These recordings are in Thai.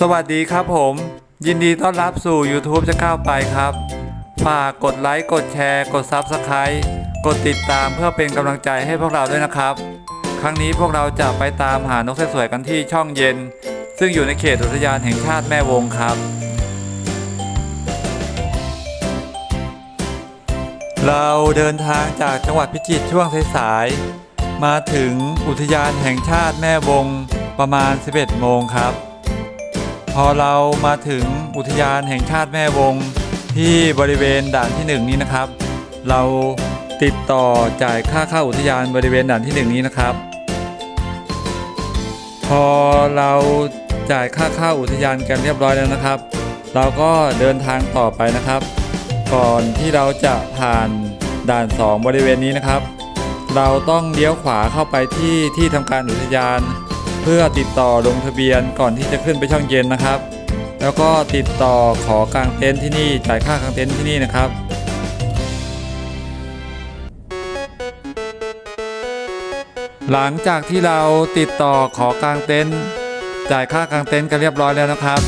สวัสดีครับผม ยินดีต้อนรับสู่ YouTube จะก้าวไปครับ ฝากกดไลค์ กดแชร์ กด Subscribe กดติดตามเพื่อเป็นกำลังใจให้พวกเราด้วยนะครับ ครั้งนี้พวกเราจะไปตามหานกสวยๆกันที่ช่องเย็น ซึ่งอยู่ในเขตอุทยานแห่งชาติแม่วงครับ เราเดินทางจากจังหวัดพิจิตรช่วงสายๆมาถึงอุทยานแห่งชาติแม่วงประมาณ 11 โมงครับ พอเรามาถึงอุทยานแห่งชาติแม่วง ที่บริเวณด่านที่หนึ่งนี้นะครับ เราติดต่อจ่ายค่าเข้าอุทยานบริเวณด่านที่หนึ่งนี้นะครับ พอเราจ่ายค่าเข้าอุทยานกันเรียบร้อยแล้วนะครับ เราก็เดินทางต่อไปนะครับ ก่อนที่เราจะผ่านด่าน 2 บริเวณนี้นะครับ เราต้องเลี้ยวขวาเข้าไปที่ที่ทำการอุทยาน พื่อติดต่อลงทะเบียนก่อนที่จะขึ้นไปช่องเย็นนะครับ แล้วก็ติดต่อขอกางเต็นท์ที่นี่จ่ายค่ากางเต็นท์ที่นี่นะครับหลังจากที่เราติดต่อขอกางเต็นท์จ่ายค่ากางเต็นท์กันเรียบร้อยแล้วนะครับ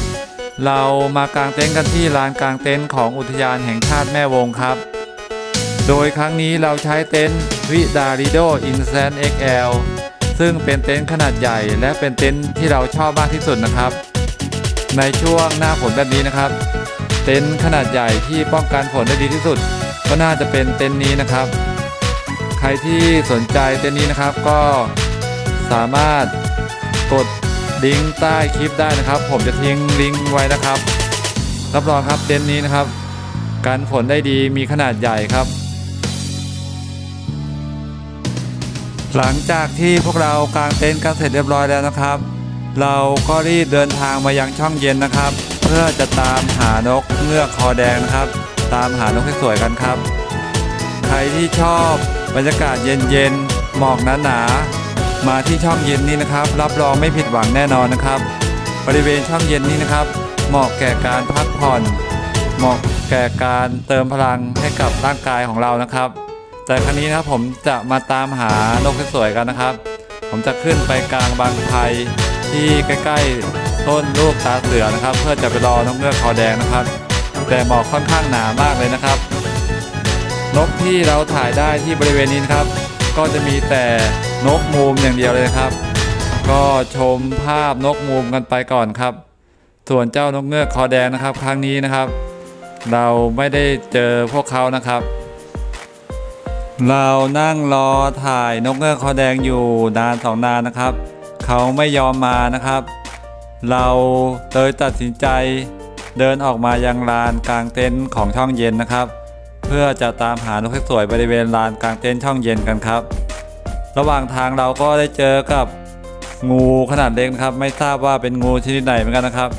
เรามากางเต็นท์กันที่ลานกางเต็นท์ของอุทยานแห่งชาติแม่วงครับ โดยครั้งนี้เราใช้เต็นท์วิดาริโดอินแซน XL ซึ่งเป็นเต็นท์ขนาดใหญ่ และเป็นเต็นท์ที่เราชอบมากที่สุดนะครับ ในช่วงหน้าฝนแบบนี้นะครับ เต็นท์ขนาดใหญ่ที่ป้องกันฝนได้ดีที่สุด ก็น่าจะเป็นเต็นท์นี้นะครับ ใครที่สนใจเต็นท์นี้นะครับก็สามารถกดลิงก์ใต้คลิปได้นะครับ ผมจะทิ้งลิงก์ไว้นะครับ รับรองครับเต็นท์นี้นะครับ กันฝนได้ดีมีขนาดใหญ่ครับ หลังจากที่พวกเรากางเต็นท์กันเสร็จเรียบร้อยแล้วนะครับ เราก็รีบเดินทางมายังช่องเย็นนะครับ เพื่อจะตามหานกเงือกคอแดงนะครับ ตามหานกสวยๆกันครับ ใครที่ชอบบรรยากาศเย็นๆหมอกหนาๆมาที่ช่องเย็นนี้นะครับ รับรองไม่ผิดหวังแน่นอนนะครับ บริเวณช่องเย็นนี้นะครับ เหมาะแก่การพักผ่อน เหมาะแก่การเติมพลังให้กับร่างกายของเรานะครับ แต่ครั้งนี้นะครับผมจะมาตามหานกสวยๆกันนะครับ ผมจะขึ้นไปกลางบางไทรที่ใกล้ๆต้นลูกตาเสือนะครับ เพื่อจะไปรอนกเงือกคอแดงนะครับ แต่หมอกค่อนข้างหนามากเลยนะครับ นกที่เราถ่ายได้ที่บริเวณนี้นะครับ ก็จะมีแต่นกมูมอย่างเดียวเลยนะครับ ก็ชมภาพนกมูมกันไปก่อนครับ ส่วนเจ้านกเงือกคอแดงนะครับ ครั้งนี้นะครับ เราไม่ได้เจอพวกเขานะครับ เรานั่งรอถ่ายนกเงือกคอแดงอยู่นานสองนานนะครับ เขาไม่ยอมมานะครับ เราเลยตัดสินใจเดินออกมายังลานกลางเต็นท์ของช่องเย็นนะครับ เพื่อจะตามหานกสวยบริเวณลานกลางเต็นท์ช่องเย็นกันครับ ระหว่างทางเราก็ได้เจอกับงูขนาดเล็กนะครับ ไม่ทราบว่าเป็นงูชนิดไหนเหมือนกันนะครับ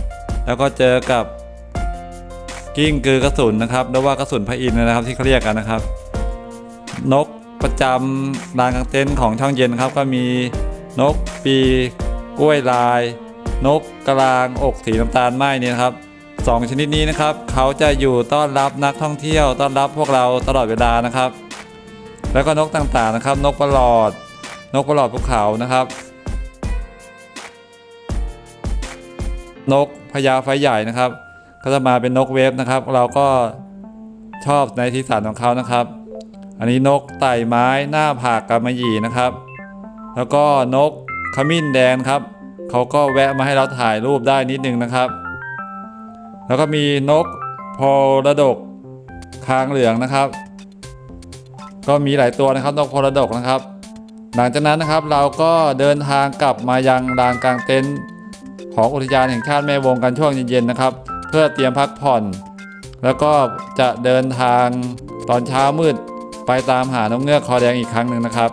แล้วก็เจอกับกิ้งกือกระสุนนะครับหรือว่ากระสุนพระอินทร์นะครับที่เขาเรียกกันนะครับ นกประจำลานกางเต็นท์ของช่องเย็นครับ ก็มีนกปีกล้วยลาย นกกลางอกสีน้ำตาลไหมนี่นะครับสองชนิดนี้นะครับ เขาจะอยู่ต้อนรับนักท่องเที่ยว ต้อนรับพวกเราตลอดเวลานะครับ แล้วก็นกต่างๆนะครับ นกประหลอด นกประหลอดภูเขานะครับ นกพญาไฟใหญ่นะครับ ก็จะมาเป็นนกเวฟนะครับ เราก็ชอบในทีสันของเขานะครับ อันนี้นกไต่ไม้หน้าผากกำมะหยี่นะครับ แล้วก็นกขมิ้นแดงครับเขาก็แวะมาให้เราถ่ายรูปได้นิดนึงนะครับ แล้วก็มีนกโพระดกคางเหลืองนะครับ ก็มีหลายตัวนะครับนกโพระดกนะครับ หลังจากนั้นนะครับเราก็เดินทางกลับมายังลานกลางเต็นท์ของอุทยานแห่งชาติแม่วงกันช่วงเย็นๆนะครับ เพื่อเตรียมพักผ่อน แล้วก็จะเดินทางตอนเช้ามืด ไปตามหานกเงือกคอแดงอีกครั้งหนึ่งนะครับ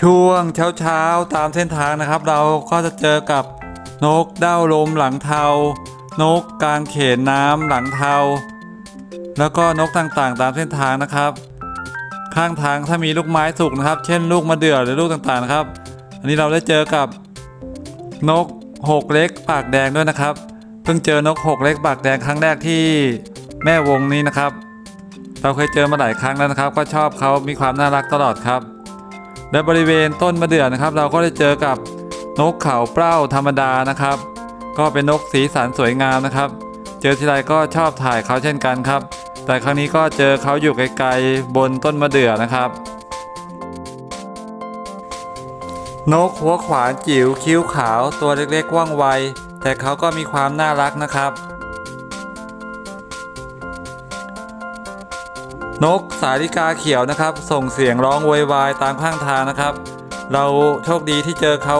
ช่วงเช้าๆตามเส้นทางนะครับ เราก็จะเจอกับนกเด้าลมหลังเทา นกกลางเขนน้ำหลังเทา แล้วก็นกต่างๆ ตามเส้นทางนะครับ ข้างทางถ้ามีลูกไม้สุกนะครับ เช่นลูกมะเดื่อหรือลูกต่างๆนะครับ อันนี้เราได้เจอกับนกหกเล็กปากแดงด้วยนะครับ เพิ่งเจอนกหกเล็กปากแดงครั้งแรกที่แม่วงนี้นะครับ เราเคยเจอมาหลายครั้งแล้วนะครับ ก็ชอบเขามีความน่ารักตลอดครับ และบริเวณต้นมะเดื่อนะครับ เราก็ได้เจอกับนกเขาเปล้าธรรมดานะครับ ก็เป็นนกสีสันสวยงามนะครับ เจอทีไรก็ชอบถ่ายเขาเช่นกันครับ แต่ครั้งนี้ก็เจอเขาอยู่ไกลๆบนต้นมะเดื่อนะครับ นกหัวขวานจิ๋วคิ้วขาวตัวเล็กๆว่องไว แต่เขาก็มีความน่ารักนะครับ นกสาลิกาเขียวนะครับ ส่งเสียงร้องโวยวายตามข้างทางนะครับ เราโชคดีที่เจอเขา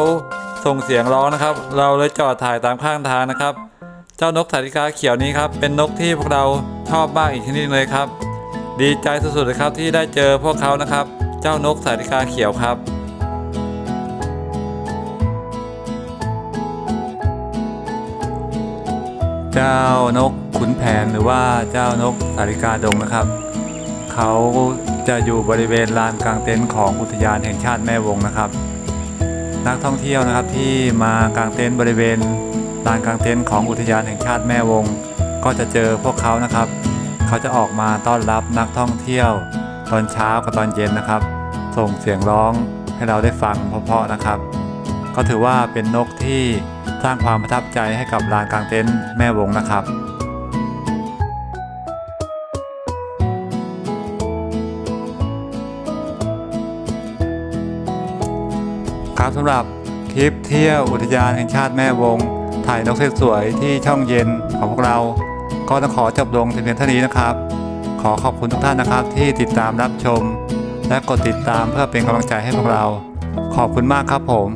ส่งเสียงร้องนะครับ เราเลยจอดถ่ายตามข้างทางนะครับ เจ้านกสาลิกาเขียวนี้ครับเป็นนกที่พวกเรา ชอบมากอีกชนิดเลยครับ ดีใจสุดๆเลยครับที่ได้เจอพวกเขานะครับ เจ้านกสาลิกาเขียวครับเจ้านกขุนแผนหรือว่าเจ้านกสาริกาดงนะครับ เขาจะอยู่บริเวณลานกลางเต็นท์ของอุทยานแห่งชาติแม่วงนะครับ นักท่องเที่ยวนะครับที่มากางเต็นท์บริเวณลานกลางเต็นท์ของอุทยานแห่งชาติแม่วง ก็จะเจอพวกเขานะครับ เขาจะออกมาต้อนรับนักท่องเที่ยว ตอนเช้ากับตอนเย็นนะครับ ส่งเสียงร้องให้เราได้ฟังเพราะๆนะครับ ก็ถือว่าเป็นนกที่สร้างความประทับใจให้กับลานกลางเต็นท์แม่วงนะครับครับสำหรับคลิปเที่ยวอุทยานแห่งชาติแม่วง ถ่ายนกสวยๆที่ช่องเย็นของพวกเรา ก็ต้องขอจบลงเพียงเท่านี้นะครับ ขอขอบคุณทุกท่านนะครับ ที่ติดตามรับชม และกดติดตามเพื่อเป็นกำลังใจให้พวกเรา ขอบคุณมากครับผม